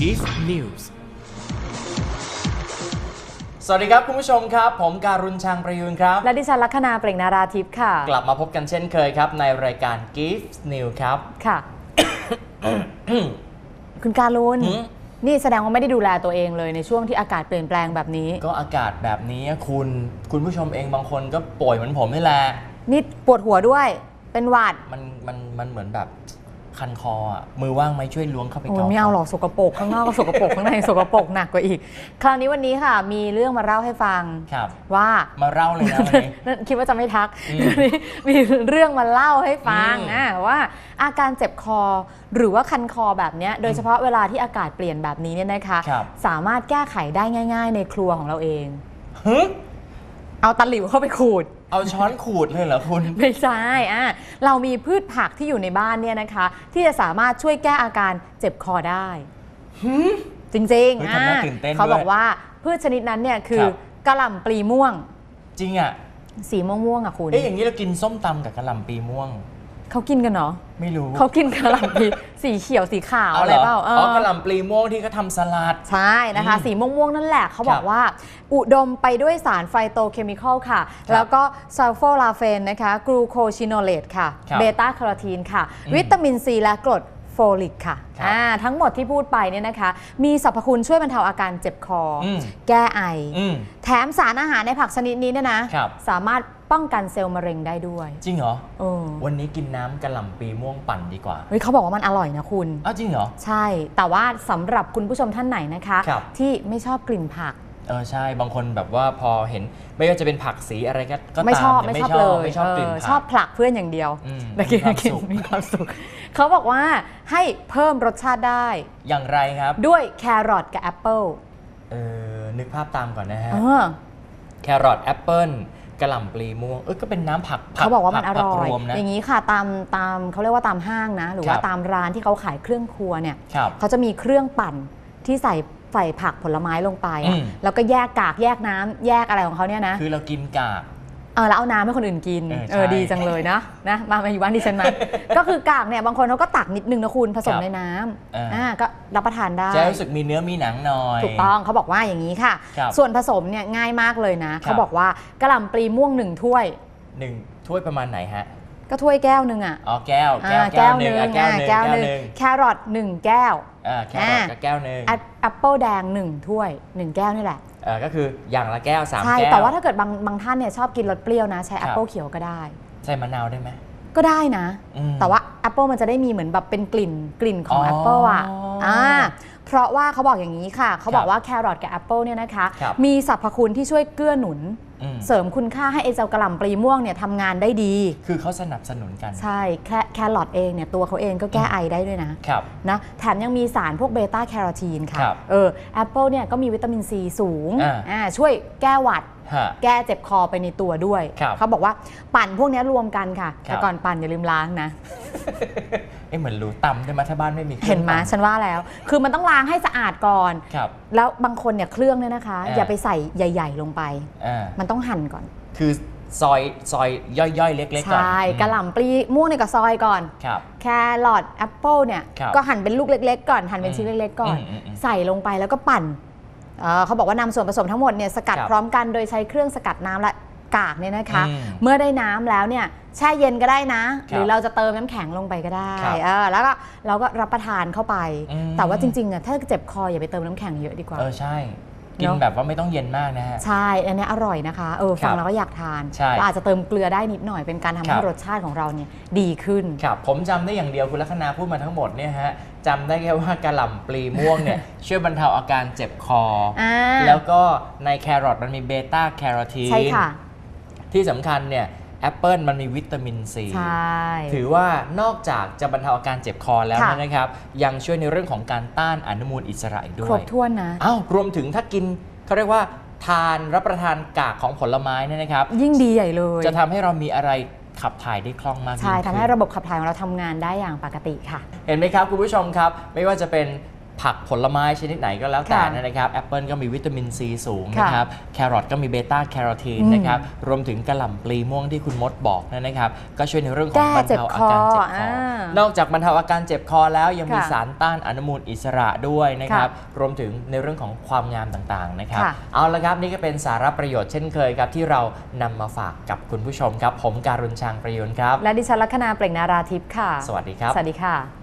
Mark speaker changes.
Speaker 1: Gift News
Speaker 2: สวัสดีครับ คุณผู้ชมครับ ผมการุณชังประยูนครับ
Speaker 3: และดิฉันลัคนาเปล่งนาราทิพย์ค่ะ
Speaker 2: กลับมาพบกันเช่นเคยครับ ในรายการ Gift New ครับ
Speaker 3: ค่ะ คุณการุณ
Speaker 2: หืม
Speaker 3: นี่แสดงว่าไม่ได้ดูแลตัวเองเลยในช่วงที่อากาศเปลี่ยนแปลงแบบนี้
Speaker 2: ก็อากาศแบบนี้คุณคุณผู้ชมเองบางคนก็ป่วยเหมือนผมนี่แหละ
Speaker 3: นี่ปวดหัวด้วย เป็นหวัด
Speaker 2: มันมันมันเหมือนแบบ คันคออะมือว่างไหมช่วยล้วงเข้าไป
Speaker 3: โอ้ย
Speaker 2: เกา
Speaker 3: ไม่เอาหรอกสกปรกข้างนอกก็สกปรกข้างในสกปรกหนักกว่าอีก คราวนี้วันนี้ค่ะ มีเรื่องมาเล่าให้ฟัง
Speaker 2: ครับ
Speaker 3: ว่า
Speaker 2: มาเล่าเลยนะวันนี้
Speaker 3: นั่นคิดว่าจะไม่ทัก
Speaker 2: อืม
Speaker 3: มีเรื่องมาเล่าให้ฟัง
Speaker 2: อืม
Speaker 3: อะว่าอาการเจ็บคอหรือว่าคันคอแบบเนี้ยโดยเฉพาะเวลาที่อากาศเปลี่ยนแบบนี้เนี่ยนะคะ
Speaker 2: ครับ
Speaker 3: สามารถแก้ไขได้ง่าย ๆ ในครัวของเราเอง
Speaker 2: ฮึ
Speaker 3: เอาตะหลิวเข้าไปขูด
Speaker 2: เอาช้อนขูดเลยเหรอคุณ
Speaker 3: ไม่ใช่อะเรามีพืชผักที่อยู่ในบ้านเนี่ยนะคะ ที่จะสามารถช่วยแก้อาการเจ็บคอได้ จริง
Speaker 2: เฮ้ย
Speaker 3: ๆ
Speaker 2: ทำหน้า
Speaker 3: อะ
Speaker 2: ตื่นเต้น
Speaker 3: เขา
Speaker 2: ด้วย
Speaker 3: บอกว่าพืชชนิดนั้นเนี่ยคือ
Speaker 2: ครับ
Speaker 3: กะหล่ำปลีม่วง
Speaker 2: จริงอะ
Speaker 3: สีม่วงๆอะคุณ
Speaker 2: เอ๊ะอย่างนี้เรากินส้มตำกับกะหล่ำปีม่วง
Speaker 3: เขากินกันเนาะ
Speaker 2: ไม่รู้
Speaker 3: เขากินกะหล่ำปลีสีเขียวสีขาวอะไรเปล่าเอ
Speaker 2: อ๋อ
Speaker 3: อ
Speaker 2: กะหล่ำปลีม่วงที่เขาทำสลัด
Speaker 3: ใช่นะคะ
Speaker 2: อืม
Speaker 3: สีม่วงๆนั่นแหละเขาบอ
Speaker 2: ครั
Speaker 3: ก
Speaker 2: บ
Speaker 3: ว่า อุดมไปด้วยสารไฟโตเคมีคอลค่ะ
Speaker 2: ครับ
Speaker 3: แล้วก็ซัลโฟลาเฟนนะคะกลูโคชิโนเลตค่ะ
Speaker 2: ครับ
Speaker 3: เบต้าแคโรทีนค่ะ
Speaker 2: อืม
Speaker 3: วิตามินซีและกรดโฟลิกค่ะ
Speaker 2: ครับ
Speaker 3: อ่าทั้งหมดที่พูดไปเนี่ยนะคะ มีสรรพคุณช่วยบรรเทาอาการเจ็บคออ
Speaker 2: ม
Speaker 3: แก้ไอ
Speaker 2: อืม
Speaker 3: แถมสารอาหารในผักชนิดนี้เนี่ยนะ
Speaker 2: ครับ
Speaker 3: สามารถ ป้องกันเซลล์มะเร็งได้ด้วย
Speaker 2: จริงเหรอ
Speaker 3: เออ
Speaker 2: วันนี้กินน้ำกะหล่ำปีม่วงปั่นดีกว่า
Speaker 3: เฮ้ยเขาบอกว่ามันอร่อยนะคุณ
Speaker 2: อ้าวจริงเหรอ
Speaker 3: ใช่ แต่ว่าสำหรับคุณผู้ชมท่านไหนนะคะ
Speaker 2: ครับ
Speaker 3: ที่ไม่ชอบกลิ่นผัก
Speaker 2: เออใช่บางคนแบบว่าพอเห็นไม่ว่าจะเป็นผักสีอะไรก็ก็
Speaker 3: ไม่
Speaker 2: ตาม
Speaker 3: ชอบ
Speaker 2: นี่
Speaker 3: ไม่ชอบเลย
Speaker 2: ไม่ชอบกลิ่น
Speaker 3: เออ
Speaker 2: ผัก
Speaker 3: ชอบผลักเพื่อนอย่างเดียว
Speaker 2: อืม
Speaker 3: แต่กิน
Speaker 2: มีความ
Speaker 3: กิน
Speaker 2: สุข
Speaker 3: มีความสุขเขาบอกว่าให้เพิ่มรสชาติได้
Speaker 2: อย่างไรครับ
Speaker 3: ด้วยแครอทกับแอปเปิล
Speaker 2: เออนึกภาพตามก่อนนะฮะ
Speaker 3: เออ
Speaker 2: แครอทแอปเปิล กะหล่ำปลีม่วงเออก็เป็นน้ำผักผั
Speaker 3: เขาบอกว่ามันอ
Speaker 2: ผั
Speaker 3: ร่อย
Speaker 2: ผัรวมนะ
Speaker 3: อย่างนี้ค่ะตามตามเขาเรียกว่าตามห้างนะ หรือว่า
Speaker 2: ครับ
Speaker 3: ตามร้านที่เขาขายเครื่องครัวเนี่ย
Speaker 2: ครับ
Speaker 3: เขาจะมีเครื่องปั่นที่ใส่ใส่ผักผลไม้ลงไปอะ
Speaker 2: อืม
Speaker 3: แล้วก็แยกกากแยกน้ำแยกอะไรของเขาเนี่ยนะ
Speaker 2: คือเรากินกาก
Speaker 3: เออแล้วเอาน้ำให้คนอื่นกิน
Speaker 2: เออใช่
Speaker 3: เออดีจังเลยนะนะ มามาอยู่บ้านดิฉันมา ก็คือกากเนี่ยบางคนเขาก็ตักนิดนึงนะคุณผสม
Speaker 2: ครับ
Speaker 3: ในน้
Speaker 2: เออำอ่
Speaker 3: อ่าก็รับประทานได้
Speaker 2: จะรู้สึกมีเนื้อมีหนังหน่อย
Speaker 3: ถูกต้องเขาบอกว่าอย่างนี้ค่ะ
Speaker 2: ครับ
Speaker 3: ส่วนผสมเนี่ยง่ายมากเลยนะเขาบอกว่ากระหล่ำปลีม่วงหนึ่งถ้วย
Speaker 2: หนึ่งถ้วยประมาณไหนฮะ
Speaker 3: ก็ถ้วยแก้วหนึ่งอะ
Speaker 2: อ๋อแก้วแก้ว
Speaker 3: อ่า
Speaker 2: แก้วหนึ่งอะแก้ว
Speaker 3: อ่า
Speaker 2: หนึ่ง
Speaker 3: แก้ว
Speaker 2: แก้ว
Speaker 3: หนึ่ง
Speaker 2: หนึ่ง
Speaker 3: แครอทหนึ่งแก้ว
Speaker 2: อ่าแครอทกับแก้วหนึ่ง
Speaker 3: แอปแอปเปิลแดงหนึ่งถ้วยหนึ่งแก้วนี่แหละ
Speaker 2: เออ ก็คืออย่างละแก้วสาม
Speaker 3: ใช่
Speaker 2: แก้ว
Speaker 3: แต่ว่าถ้าเกิดบางบางท่านเนี่ยชอบกินรสเปรี้ยวนะ ใช้
Speaker 2: ครั
Speaker 3: แอบปเปิลเขียวก็ได้
Speaker 2: ใส่มะนาวได้ไหม
Speaker 3: ก็ได้นะ
Speaker 2: อืม
Speaker 3: แต่ว่าแอปเปิลมันจะได้มีเหมือนแบบเป็นกลิ่นกลิ่นของ
Speaker 2: อ๋อ
Speaker 3: แอปเปิลอะอ่า เพราะว่าเขาบอกอย่างนี้ค่ะ เขาบอ
Speaker 2: ค
Speaker 3: ก
Speaker 2: รับ
Speaker 3: ว่าแครอทกับแอปเปิลเนี่ยนะคะ
Speaker 2: ครับ
Speaker 3: มีสรรพคุณที่ช่วยเกื้อหนุน
Speaker 2: อืม
Speaker 3: เสริมคุณค่าให้ไอเจ้ากระหล่ำปลีม่วงเนี่ยทำงานได้ดี
Speaker 2: คือเขาสนับสนุนกัน
Speaker 3: ใช่ แคแครอทเองเนี่ยตัวเขาเองก็แก้ไอได้ด้วยนะ ครับ นะแถมยังมีสารพวกเบต้าแคโรทีนค่ะ
Speaker 2: ครับ
Speaker 3: เออแอปเปิลเนี่ยก็มีวิตามินซีสูง
Speaker 2: อ่า
Speaker 3: อ่าช่วยแก้หวัด
Speaker 2: ฮะ
Speaker 3: แก้เจ็บคอไปในตัวด้วย
Speaker 2: ครับ
Speaker 3: เขาบอกว่าปั่นพวกเนี้ยรวมกันค่ะ
Speaker 2: ครับ
Speaker 3: แต่ก่อนปั่นอย่าลืมล้างนะ
Speaker 2: เอ๊ะเหมือนรู้ตำได้ไหมถ้าบ้านไม่มีครื่อง
Speaker 3: เห็นไหม
Speaker 2: ตำ
Speaker 3: ฉันว่าแล้ว คือมันต้องล้างให้สะอาดก่อน
Speaker 2: ครับ
Speaker 3: แล้วบางคนเนี่ยเครื่องเนี่ยนะคะ
Speaker 2: อ่า
Speaker 3: อย่าไปใส่ใหญ่ ๆ ลงไป
Speaker 2: อ่า
Speaker 3: มันต้องหั่นก่อน
Speaker 2: คือซอยซอยย่อยๆ เล็กๆก่อน
Speaker 3: ใช่กระหล่ำปลีม่วงเนี่ยก็ซอยก่อน
Speaker 2: ครับ
Speaker 3: แครอทแอปเปิลเนี่ย
Speaker 2: ครับ
Speaker 3: ก็หั่นเป็นลูกเล็ก ๆ ก่อนหั่นเป็น
Speaker 2: อืม
Speaker 3: ชิ้นเล็ก ๆ ก่อน
Speaker 2: อืมอืมอืม
Speaker 3: ใส่ลงไปแล้วก็ปั่นเอ่อเขาบอกว่านำส่วนผสมทั้งหมดเนี่ยสกัด
Speaker 2: ครับ
Speaker 3: พร้อมกันโดยใช้เครื่องสกัดน้ำและ กากเนี่ยนะคะ
Speaker 2: อืม
Speaker 3: เมื่อได้น้ำแล้วเนี่ยแช่เย็นก็ได้นะ
Speaker 2: ครับ
Speaker 3: หรือเราจะเติมน้ำแข็งลงไปก็ได้
Speaker 2: ครับ
Speaker 3: เออแล้วก็เราก็รับประทานเข้าไป
Speaker 2: อืม
Speaker 3: แต่ว่าจริงๆอะถ้าเจ็บคออย่าไปเติมน้ำแข็งเยอะดีกว่า
Speaker 2: เออใช่ กิน
Speaker 3: เนอะ
Speaker 2: แบบว่าไม่ต้องเย็นมากนะฮะ
Speaker 3: ใช่ อันนี้อร่อยนะคะ เออ
Speaker 2: ครั
Speaker 3: ฟั
Speaker 2: บ
Speaker 3: งแล้วก็อยากทาน
Speaker 2: ใช่
Speaker 3: เราอาจจะเติมเกลือได้นิดหน่อย เป็นการทำ
Speaker 2: ค
Speaker 3: ให้
Speaker 2: รับ
Speaker 3: รสชาติของเราเนี่ยดีขึ้น
Speaker 2: ครับผมจำได้อย่างเดียวคุณลัคนาพูดมาทั้งหมดเนี่ยฮะจำได้แค่ว่ากะหล่ำปลีม่วงเนี่ย ช่วยบรรเทาอาการเจ็บคออ
Speaker 3: อ่า
Speaker 2: แล้วก็ในแครอทมันมีเบต้าแคโรทีน
Speaker 3: ใช่ค่ะ
Speaker 2: ที่สำคัญเนี่ยแอปเปิลมันมีวิตามินซี
Speaker 3: ใช่
Speaker 2: ถือว่านอกจากจะบรรเทาอาการเจ็บคอแล้ว
Speaker 3: ค่ะ
Speaker 2: เนยนะครับ ยังช่วยในเรื่องของการต้านอนุมูลอิสระอีกด้
Speaker 3: คร
Speaker 2: วย
Speaker 3: บถ้วนนะ
Speaker 2: อ้าวรวมถึงถ้ากินเขาเรียกว่าทานรับประทานกากของผลไม้เนี่ยนะครับ
Speaker 3: ยิ่งดีใหญ่เลย
Speaker 2: จะทำให้เรามีอะไรขับถ่ายได้คล่องมากยิ่ง
Speaker 3: ใช่
Speaker 2: ขึ้น
Speaker 3: ทำให้ระบบขับถ่ายของเราทำงานได้อย่างปกติค่ะ
Speaker 2: เห็นไหมครับ คุณผู้ชมครับ ไม่ว่าจะเป็น ผักผลไม้ชนิดไหนก็แล้วแต่
Speaker 3: ค่ะ
Speaker 2: นะครับแอปเปิลก็มีวิตามินซีสูง
Speaker 3: ค่ะ
Speaker 2: นะครับแครอทก็มีเบต้าแคโรทีน
Speaker 3: อืม
Speaker 2: นะครับรวมถึงกระหล่ำปลีม่วงที่คุณมดบอกนะครับก็ช่วยในเรื่องของ
Speaker 3: แก้
Speaker 2: บรร
Speaker 3: เจ็บ
Speaker 2: เทา
Speaker 3: ค
Speaker 2: อา
Speaker 3: อ
Speaker 2: การเจ็บคอ
Speaker 3: อ่า
Speaker 2: นอกจากบรรเทาอาการเจ็บคอแล้วยังมี
Speaker 3: ค่ะ
Speaker 2: สารต้านอนุมูลอิสระด้วยนะครับ
Speaker 3: ค่
Speaker 2: รวมถึงในเรื่องของความงามต่างๆนะครับ
Speaker 3: ค่ะ
Speaker 2: เอาละครับนี่ก็เป็นสาระประโยชน์เช่นเคยครับที่เรานำมาฝากกับคุณผู้ชมครับ ผมการุณชางประยุนครับ
Speaker 3: และดิฉันลัคนาเปล่งนาราทิพย์ค่ะ
Speaker 2: สวัสดีครับ
Speaker 3: สวัสดีค่ะ